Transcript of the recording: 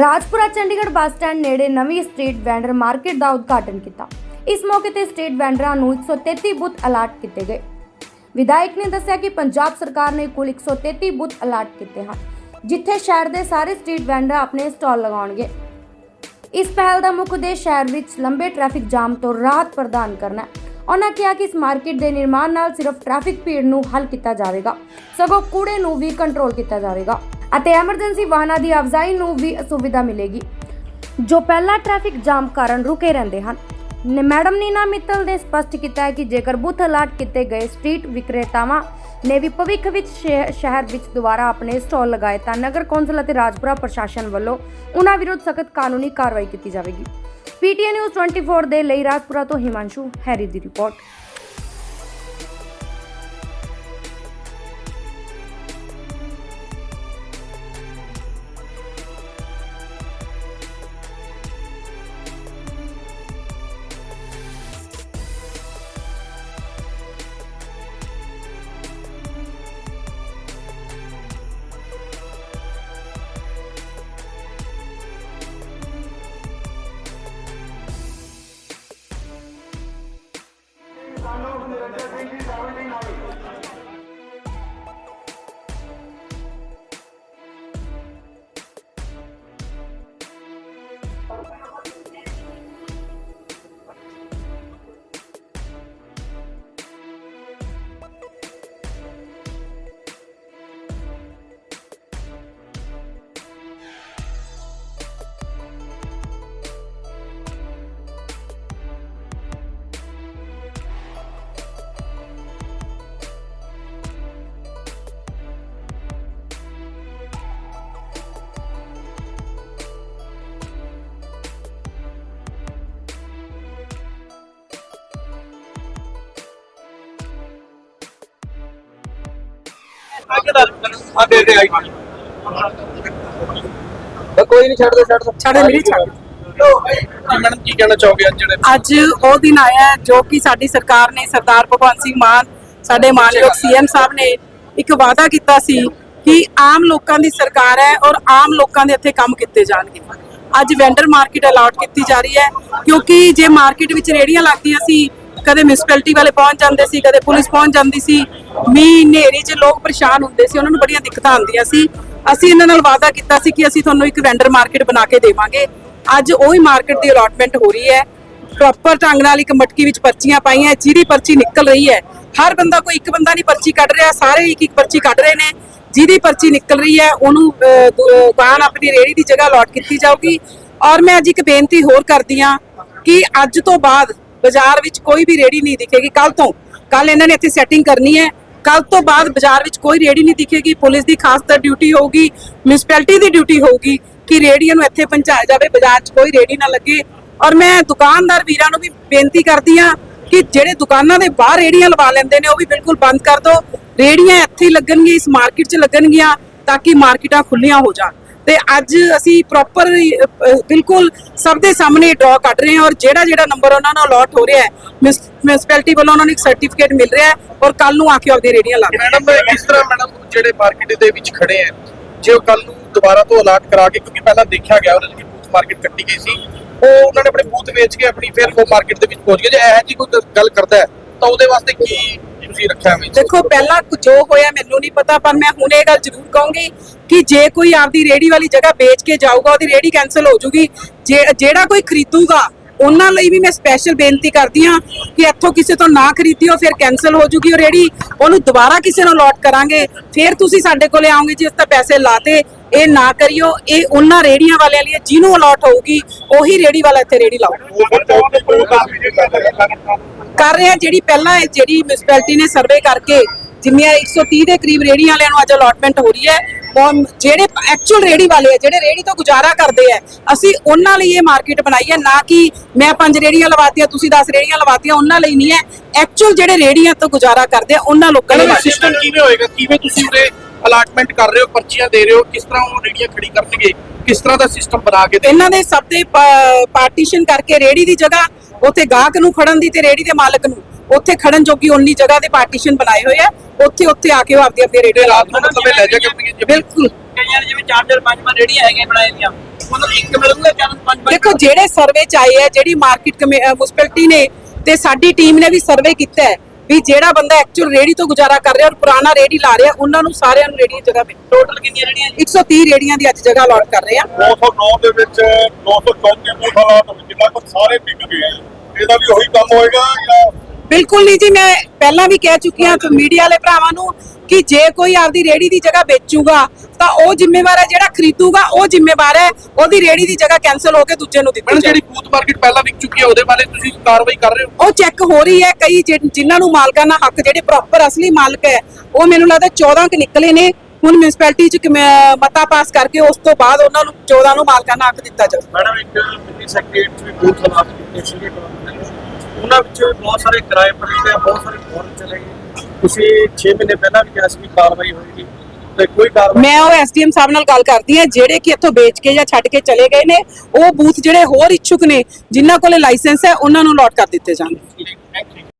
Rajpura Chandigarh bus stand ਨੇੜੇ ਨਵੀਂ street vendor market ਦਾ ਉਦਘਾਟਨ ਕੀਤਾ। ਇਸ ਮੌਕੇ ਤੇ ਸਟਰੀਟ ਵੈਂਡਰਾਂ ਨੂੰ 133 ਬੁੱਤ ਅਲਾਟ ਕੀਤੇ ਗਏ। ਵਿਧਾਇਕ ਨੇ ਦੱਸਿਆ ਕਿ ਪੰਜਾਬ ਸਰਕਾਰ ਨੇ ਕੁੱਲ 133 ਬੁੱਤ ਅਲਾਟ ਕੀਤੇ ਹਨ, ਜਿੱਥੇ ਸ਼ਹਿਰ ਦੇ ਸਾਰੇ ਸਟਰੀਟ ਵੈਂਡਰ ਆਪਣੇ ਸਟਾਲ ਲਗਾਉਣਗੇ। ਇਸ ਪਹਿਲ ਦਾ ਮੁੱਖ ਉਦੇਸ਼ ਸ਼ਹਿਰ ਵਿੱਚ ਲੰਬੇ ਟ੍ਰੈਫਿਕ ਜਾਮ ਤੋਂ ਰਾਹਤ ਪ੍ਰਦਾਨ ਕਰਨਾ ਹੈ। ਉਹਨਾਂ ਕਿਹਾ ਕਿ ਇਸ ਮਾਰਕੀਟ ਦੇ ਨਿਰਮਾਣ ਨਾਲ ਸਿਰਫ ਟ੍ਰੈਫਿਕ ਭੀੜ ਨੂੰ ਹੱਲ ਕੀਤਾ ਜਾਵੇਗਾ। ਸਗੋਂ ਕੂੜੇ ਨੂੰ ਵੀ ਕੰਟਰੋਲ ਕੀਤਾ ਜਾਵੇਗਾ। ਅਤੇ ਐਮਰਜੈਂਸੀ ਵਾਹਨਾਂ ਦੀ ਆਵਾਜਾਈ ਨੂੰ ਵੀ ਸੁਵਿਧਾ ਮਿਲੇਗੀ, ਜੋ ਪਹਿਲਾਂ ਟ੍ਰੈਫਿਕ ਜਾਮ ਕਾਰਨ ਰੁਕੇ ਰਹਿੰਦੇ ਹਨ। ਨ- ਮੈਡਮ ਨੀਨਾ ਮਿੱਤਲ ਨੇ ਸਪਸ਼ਟ ਕੀਤਾ ਹੈ ਕਿ ਜੇਕਰ ਬੂਥ ਅਲਾਟ ਕੀਤੇ ਗਏ ਸਟਰੀਟ ਵਿਕਰੇਤਾਵਾਂ ਨੇ ਵੀ ਭਵਿੱਖ ਵਿੱਚ ਸ਼ਹਿਰ ਵਿੱਚ ਦੁਬਾਰਾ ਆਪਣੇ ਸਟਾਲ ਲਗਾਏ, ਤਾਂ ਨਗਰ ਕੌਂਸਲ ਅਤੇ ਰਾਜਪੁਰਾ ਪ੍ਰਸ਼ਾਸਨ ਵੱਲੋਂ ਉਹਨਾਂ ਵਿਰੁੱਧ ਸਖਤ ਕਾਨੂੰਨੀ ਕਾਰਵਾਈ ਕੀਤੀ ਜਾਵੇਗੀ। ਪੀਟੀਐਨ ਨਿਊਜ਼ 24 ਦੇ ਲਈ ਰਾਜਪੁਰਾ ਤੋਂ ਹਿਮਾਂਸ਼ੂ ਹੈਰੀ ਦੀ ਰਿਪੋਰਟ। ਆ ਦੇ ਦੇ ਆਈ ਕੋਈ ਨਹੀਂ ਛੱਡ ਦੋ ਛੱਡ ਦੋ ਛੱਡ ਦੇ ਮੇਰੀ ਛੱਡ। ਜੀ ਮੈਡਮ ਕੀ ਕਹਿਣਾ ਚਾਹੋਗੇ ਅੱਜ ਜਿਹੜੇ ਅੱਜ ਉਹ ਦਿਨ ਆਇਆ ਹੈ ਜੋ ਕਿ ਸਾਡੀ ਸਰਕਾਰ ਨੇ ਸਰਦਾਰ ਭਗਵੰਤ ਸਿੰਘ ਮਾਨ ਸਾਡੇ ਮਾਨਯੋਗ ਸੀਐਮ ਸਾਹਿਬ ਨੇ ਇੱਕ ਵਾਅਦਾ ਕੀਤਾ ਸੀ ਕਿ ਆਮ ਲੋਕਾਂ ਦੀ ਸਰਕਾਰ ਹੈ ਔਰ ਆਮ ਲੋਕਾਂ ਦੇ ਇੱਥੇ ਕੰਮ ਕੀਤੇ ਜਾਣਗੇ। ਅੱਜ ਵੈਂਡਰ ਮਾਰਕੀਟ ਅਲਾਟ ਕੀਤੀ ਜਾ ਰਹੀ ਹੈ ਕਿਉਂਕਿ ਜੇ ਮਾਰਕੀਟ ਵਿੱਚ ਰੇੜੀਆਂ ਲੱਗਦੀਆਂ ਸੀ ਕਦੇ ਮਿਊਨਿਸਪੈਲਿਟੀ ਵਾਲੇ ਪਹੁੰਚ ਜਾਂਦੇ ਸੀ, ਕਦੇ ਪੁਲਿਸ ਪਹੁੰਚ ਜਾਂਦੀ ਸੀ। ਮੀਂਹ ਹਨੇਰੀ 'ਚ ਲੋਕ ਪਰੇਸ਼ਾਨ ਹੁੰਦੇ ਸੀ, ਉਹਨਾਂ ਨੂੰ ਬੜੀਆਂ ਦਿੱਕਤਾਂ ਆਉਂਦੀਆਂ ਸੀ। ਅਸੀਂ ਇਹਨਾਂ ਨਾਲ ਵਾਅਦਾ ਕੀਤਾ ਸੀ ਕਿ ਅਸੀਂ ਤੁਹਾਨੂੰ ਇੱਕ ਵੈਂਡਰ ਮਾਰਕੀਟ ਬਣਾ ਕੇ ਦੇਵਾਂਗੇ। ਅੱਜ ਉਹੀ ਮਾਰਕੀਟ ਦੀ ਅਲਾਟਮੈਂਟ ਹੋ ਰਹੀ ਹੈ। ਪ੍ਰੋਪਰ ਢੰਗ ਨਾਲ ਇੱਕ ਮਟਕੀ ਵਿੱਚ ਪਰਚੀਆਂ ਪਾਈਆਂ, ਜਿਹਦੀ ਪਰਚੀ ਨਿਕਲ ਰਹੀ ਹੈ। ਹਰ ਬੰਦਾ ਕੋਈ ਇੱਕ ਬੰਦਾ ਨਹੀਂ ਪਰਚੀ ਕੱਢ ਰਿਹਾ, ਸਾਰੇ ਇੱਕ ਇੱਕ ਪਰਚੀ ਕੱਢ ਰਹੇ ਨੇ। ਜਿਹਦੀ ਪਰਚੀ ਨਿਕਲ ਰਹੀ ਹੈ, ਉਹਨੂੰ ਦੁਕਾਨ ਆਪਣੀ ਰੇੜੀ ਦੀ ਜਗ੍ਹਾ ਅਲਾਟ ਕੀਤੀ ਜਾਊਗੀ। ਔਰ ਮੈਂ ਅੱਜ ਇੱਕ ਬੇਨਤੀ ਹੋਰ ਕਰਦੀ ਹਾਂ ਕਿ ਅੱਜ ਤੋਂ ਬਾਅਦ ਬਾਜ਼ਾਰ ਵਿੱਚ ਕੋਈ ਵੀ ਰੇੜੀ ਨਹੀਂ ਦਿਖੇਗੀ। ਕੱਲ ਤੋਂ ਕੱਲ ਇਹਨਾਂ ਨੇ ਇੱਥੇ ਸੈਟਿੰਗ ਕਰਨੀ ਹੈ। ਕੱਲ ਤੋਂ ਬਾਅਦ ਬਾਜ਼ਾਰ ਵਿੱਚ ਕੋਈ ਰੇੜੀ ਨਹੀਂ ਦਿਖੇਗੀ। ਪੁਲਿਸ ਦੀ ਖਾਸ ਤਰ ਡਿਊਟੀ ਹੋਊਗੀ ਮਿਊਨਿਸਪੈਲਿਟੀ ਦੀ ਡਿਊਟੀ ਹੋਊਗੀ ਕਿ ਰੇੜੀਆਂ ਨੂੰ ਇੱਥੇ ਪਹੁੰਚਾਇਆ ਜਾਵੇ, ਬਾਜ਼ਾਰ 'ਚ ਕੋਈ ਰੇੜੀ ਨਾ ਲੱਗੇ। ਔਰ ਮੈਂ ਦੁਕਾਨਦਾਰ ਵੀਰਾਂ ਨੂੰ ਵੀ ਬੇਨਤੀ ਕਰਦੀ ਹਾਂ ਕਿ ਜਿਹੜੇ ਦੁਕਾਨਾਂ ਦੇ ਬਾਹਰ ਰੇੜੀਆਂ ਲਵਾ ਲੈਂਦੇ ਨੇ, ਉਹ ਵੀ ਬਿਲਕੁਲ ਬੰਦ ਕਰ ਦਿਓ। ਰੇੜੀਆਂ ਇੱਥੇ ਹੀ ਲੱਗਣਗੀਆਂ, ਇਸ ਮਾਰਕੀਟ 'ਚ ਲੱਗਣਗੀਆਂ, ਤਾਂ ਕਿ ਮਾਰਕੀਟਾਂ ਖੁੱਲੀਆਂ ਹੋ ਜਾਣ। ਤੇ ਅੱਜ ਅਸੀਂ ਪ੍ਰੋਪਰ ਬਿਲਕੁਲ ਸਭ ਦੇ ਸਾਹਮਣੇ ਡਰਾ ਕੱਢ ਰਹੇ ਹਾਂ ਔਰ ਜਿਹੜਾ ਜਿਹੜਾ ਨੰਬਰ ਉਹਨਾਂ ਨੂੰ ਅਲਾਟ ਹੋ ਰਿਹਾ ਹੈ ਮਿਊਨਿਸਪੈਲਿਟੀ ਵੱਲੋਂ ਉਹਨਾਂ ਨੂੰ ਇੱਕ ਸਰਟੀਫਿਕੇਟ ਮਿਲ ਰਿਹਾ ਹੈ ਔਰ ਕੱਲ ਨੂੰ ਆ ਕੇ ਆਪਣੀ ਰੇੜੀਆਂ ਲਾ ਮੈਡਮ ਕਿਸ ਤਰ੍ਹਾਂ ਮੈਡਮ ਜਿਹੜੇ ਮਾਰਕੀਟ ਦੇ ਵਿੱਚ ਖੜੇ ਆ ਜੇ ਉਹ ਕੱਲ ਨੂੰ ਦੁਬਾਰਾ ਤੋਂ ਅਲਾਟ ਕਰਾ ਕੇ ਕਿਉਂਕਿ ਪਹਿਲਾਂ ਦੇਖਿਆ ਗਿਆ ਉਹਨਾਂ ਦੀ ਬੂਥ ਮਾਰਕੀਟ ਕੱਟੀ ਗਈ ਸੀ ਉਹ ਉਹਨਾਂ ਨੇ ਆਪਣੇ ਬੂਥ ਵੇਚ ਕੇ ਆਪਣੀ ਫਿਰ ਉਹ ਮਾਰਕੀਟ ਦੇ ਵਿੱਚ ਪਹੁੰਚ ਗਏ। ਜੇ ਇਹ ਜੀ ਕੋਈ ਗੱਲ ਕਰਦਾ ਹੈ, ਤਾਂ ਉਹਦੇ ਵਾਸਤੇ ਕੀ ਤੁਸੀਂ ਰੱਖਿਆ ਵਿੱਚ ਦੇਖੋ ਪਹਿਲਾਂ ਜੋ ਹੋਇਆ ਮੈਨੂੰ ਨਹੀਂ ਪਤਾ ਪਰ ਮੈਂ ਹੁਣ ਇਹ ਗੱਲ ਜ਼ਰੂਰ ਕਹੂੰਗੀ ਕਿ ਜੇ ਕੋਈ ਆਪਦੀ ਰੇੜੀ ਵਾਲੀ ਜਗ੍ਹਾ ਵੇਚ ਕੇ ਜਾਊਗਾ ਉਹਦੀ ਰੇੜੀ ਕੈਨਸਲ ਹੋ ਜੂਗੀ ਜੇ- ਜਿਹੜਾ ਕੋਈ ਖਰੀਦੂਗਾ ਉਹਨਾਂ ਲਈ ਵੀ ਮੈਂ ਸਪੈਸ਼ਲ ਬੇਨਤੀ ਕਰਦੀ ਹਾਂ ਕਿ ਇੱਥੋਂ ਕਿਸੇ ਤੋਂ ਨਾ ਖਰੀਦਿਓ ਫਿਰ ਕੈਨਸਲ ਹੋ ਜੂਗੀ ਉਹ ਰੇੜੀ ਉਹਨੂੰ ਦੁਬਾਰਾ ਕਿਸੇ ਨੂੰ ਅਲਾਟ ਕਰਾਂਗੇ। ਫਿਰ ਤੁਸੀਂ ਸਾਡੇ ਕੋਲੇ ਆਓਗੇ ਜੀ ਇਸ ਤਾਂ ਪੈਸੇ ਲਾਤੇ। ਇਹ ਨਾ ਕਰਿਓ। ਇਹ ਉਹਨਾਂ ਰੇੜੀਆਂ ਵਾਲਿਆਂ ਲਈ ਜਿਹਨੂੰ ਅਲਾਟ ਹੋਊਗੀ ਉਹੀ ਰੇੜੀ ਵਾਲਾ ਇੱਥੇ ਰੇੜੀ ਲਾਓ ਕਰ ਰਹੇ ਆ ਜਿਹੜੀ ਪਹਿਲਾਂ ਜਿਹੜੀ ਮਿਊਨਿਸਪੈਲਿਟੀ ਨੇ ਸਰਵੇ ਕਰਕੇ ਜਿੰਨੀਆਂ 130 ਦੇ ਕਰੀਬ ਰੇੜੀਆਂ ਵਾਲਿਆਂ ਨੂੰ ਅੱਜ ਅਲਾਟਮੈਂਟ ਹੋ ਰਹੀ ਹੈ ਜਿਹੜੇ ਐਕਚੁਅਲ ਰੇੜੀ ਵਾਲੇ ਆ ਜਿਹੜੇ ਰੇੜੀ ਤੋਂ ਗੁਜ਼ਾਰਾ ਕਰਦੇ ਆ ਅਸੀਂ ਉਹਨਾਂ ਲਈ ਇਹ ਮਾਰਕੀਟ ਬਣਾਈ ਹੈ ਨਾ ਕਿ ਮੈਂ ਪੰਜ ਰੇੜੀਆਂ ਲਵਾਤੀਆਂ ਤੁਸੀਂ 10 ਰੇੜੀਆਂ ਲਵਾਤੀਆਂ ਉਹਨਾਂ ਲਈ ਨਹੀਂ ਹੈ। ਐਕਚੁਅਲ ਜਿਹੜੇ ਰੇੜੀਆਂ ਤੋਂ ਗੁਜ਼ਾਰਾ ਕਰਦੇ ਆ ਉਹਨਾਂ ਲੋਕਾਂ ਲਈ। ਸਿਸਟਮ ਕਿਵੇਂ ਹੋਏਗਾ? ਕਿਵੇਂ ਤੁਸੀਂ ਉਹਦੇ ਅਲਾਟਮੈਂਟ ਕਰ ਰਹੇ ਹੋ ਪਰਚੀਆਂ ਦੇ ਰਹੇ ਹੋ? ਕਿਸ ਤਰ੍ਹਾਂ ਉਹ ਰੇੜੀਆਂ ਖੜੀ ਕਰਨਗੇ? ਕਿਸ ਤਰ੍ਹਾਂ ਦਾ ਸਿਸਟਮ ਬਣਾ ਕੇ ਇਹਨਾਂ ਦੇ ਸਭ ਦੇ ਪਾਰਟੀਸ਼ਨ ਕਰਕੇ ਰੇੜੀ ਦੀ ਜਗ੍ਹਾ ਉੱਥੇ ਗਾਹਕ ਨੂੰ ਖੜਨ ਦੀ ਤੇ ਰੇੜੀ ਦੇ ਮਾਲਕ ਨੂੰ। ਉੱਥੇ ਖੜਨ ਜੋਗੀ ਉਨੀ ਜਗ੍ਹਾ ਦੇ ਪਾਰਟੀਸ਼ਨ ਬਣਾਏ ਹੋਏ ਆ। ਉੱਥੇ ਉੱਥੇ ਆ ਕੇ ਉਹ ਆਪਦੀ ਆਪਦੀ ਰੇੜੀ ਰਾਤ ਨੂੰ ਮਤਲਬ ਇਹ ਲੈ ਜਾ ਕੇ ਆਪਣੀ ਬਿਲਕੁਲ। ਕਈਆਂ ਜਿਵੇਂ ਚਾਰ ਚਾਰ ਪੰਜ ਪੰਜ ਰੇੜੀਆਂ ਹੈਗੀਆਂ ਬਣਾਏ ਦੀਆਂ ਇੱਕ ਮਿਲੂਗਾ ਪੰਜ ਦੇਖੋ ਜਿਹੜੇ ਸਰਵੇ ਚ ਆਏ ਹੈ ਜਿਹੜੀ ਮਾਰਕੀਟ ਮਿਊਨਿਸਪੈਲਿਟੀ ਨੇ ਤੇ ਸਾਡੀ ਟੀਮ ਨੇ ਵੀ ਸਰਵੇ ਕੀਤਾ ਹੈ ਵੀ ਜਿਹੜਾ ਬੰਦਾ ਐਕਚੁਅਲ ਰੇੜੀ ਤੋਂ ਗੁਜ਼ਾਰਾ ਕਰ ਰਿਹਾ ਔਰ ਪੁਰਾਣਾ ਰੇੜੀ ਲਾ ਰਿਹਾ, ਉਹਨਾਂ ਨੂੰ ਸਾਰਿਆਂ ਨੂੰ ਰੇੜੀ ਜਗ੍ਹਾ ਮਿਲ ਟੋਟਲ ਕਿੰਨੀਆਂ ਰੇੜੀਆਂ 130 ਰੇੜੀਆਂ ਦੀ ਅੱਜ ਜਗ੍ਹਾ ਅਲਾਟ ਕਰ ਰਹੇ ਆ 209 ਦੇ ਵਿੱਚ 234 ਬੂਥ ਹਾਲਾਤ ਜਿੰਨਾ ਕੁ ਸਾਰੇ ਵਿਕ ਗਏ ਇਹਦਾ ਵੀ ਉਹੀ ਕੰਮ ਹੋਏਗਾ ਜਾਂ ਬਿਲਕੁਲ ਨਹੀਂ ਜੀ ਮੈਂ ਪਹਿਲਾਂ ਵੀ ਕਹਿ ਚੁੱਕੀ ਹਾਂ ਮੀਡੀਆ ਵਾਲੇ ਭਰਾਵਾਂ ਨੂੰ ਕਿ ਜੇ ਕੋਈ ਆਪਦੀ ਰੇੜੀ ਦੀ ਜਗ੍ਹਾ ਵੇਚੂਗਾ ਤਾਂ ਉਹ ਜ਼ਿੰਮੇਵਾਰ ਹੈ ਜਿਹੜਾ ਖਰੀਦੂਗਾ ਉਹ ਜ਼ਿੰਮੇਵਾਰ ਹੈ ਉਹਦੀ ਰੇੜੀ ਦੀ ਜਗ੍ਹਾ ਕੈਨਸਲ ਹੋ ਕੇ ਦੂਜੇ ਨੂੰ ਦਿੱਤੀ ਮੈਡਮ ਜਾਵੇ ਜਿਹੜੀ ਬੂਥ ਮਾਰਕੀਟ ਪਹਿਲਾਂ ਵਿਕ ਚੁੱਕੀ ਹੈ ਉਹਦੇ ਬਾਰੇ ਤੁਸੀਂ ਕਾਰਵਾਈ ਕਰ ਰਹੇ ਹੋ? ਉਹ ਚੈੱਕ ਹੋ ਰਹੀ ਹੈ ਕਈ ਜਿਨ੍ਹਾਂ ਨੂੰ ਮਾਲਕਾਨਾ ਹੱਕ ਜਿਹੜੇ ਪ੍ਰੋਪਰ ਅਸਲੀ ਮਾਲਕ ਹੈ ਉਹ ਮੈਨੂੰ ਲੱਗਦਾ 14 ਕੁ ਨਿਕਲੇ ਨੇ ਹੁਣ ਮਿਊਨਿਸਪੈਲਿਟੀ ਚ ਮਤਾ ਪਾਸ ਕਰਕੇ ਉਸ ਤੋਂ ਬਾਅਦ ਉਹਨਾਂ ਨੂੰ 14 ਨੂੰ ਮਾਲਕਾਨਾ ਹੱਕ ਦਿੱਤਾ ਜਾਊ। ਮੈਡਮ ਇੱਕ ਮਿੰਨੀ ਸੈਕਟਰੀਏਟ ਵੀ ਬੂਥ ਹਾਲਾਤ ਕੀਤੇ ਨੇ ਉਹਨਾਂ ਵਿੱਚ ਬਹੁਤ ਸਾਰੇ ਕਿਰਾਏ ਪਰ ਗਏ ਬਹੁਤ ਸਾਰੇ ਫੋਰਨ ਚਲੇ ਗਏ। ਤੁਸੀਂ 6 ਮਹੀਨੇ ਪਹਿਲਾਂ ਵੀ ਕਿਹਾ ਸੀ ਵੀ ਕਾਰਵਾਈ ਹੋਏਗੀ, ਤੇ ਕੋਈ ਕਾਰਵਾਈ ਮੈਂ ਉਹ ਐਸਡੀਐਮ ਸਾਹਿਬ ਨਾਲ ਗੱਲ ਕਰਦੀ ਹਾਂ, ਜਿਹੜੇ ਕਿ ਇੱਥੋਂ ਵੇਚ ਕੇ ਜਾਂ ਛੱਡ ਕੇ ਚਲੇ ਗਏ ਨੇ, ਉਹ ਬੂਥ ਜਿਹੜੇ ਹੋਰ ਇੱਛੁਕ ਨੇ, ਜਿਨ੍ਹਾਂ ਕੋਲੇ ਲਾਇਸੈਂਸ ਹੈ, ਉਹਨਾਂ ਨੂੰ ਅਲਾਟ ਕਰ ਦਿੱਤੇ ਜਾਣਗੇ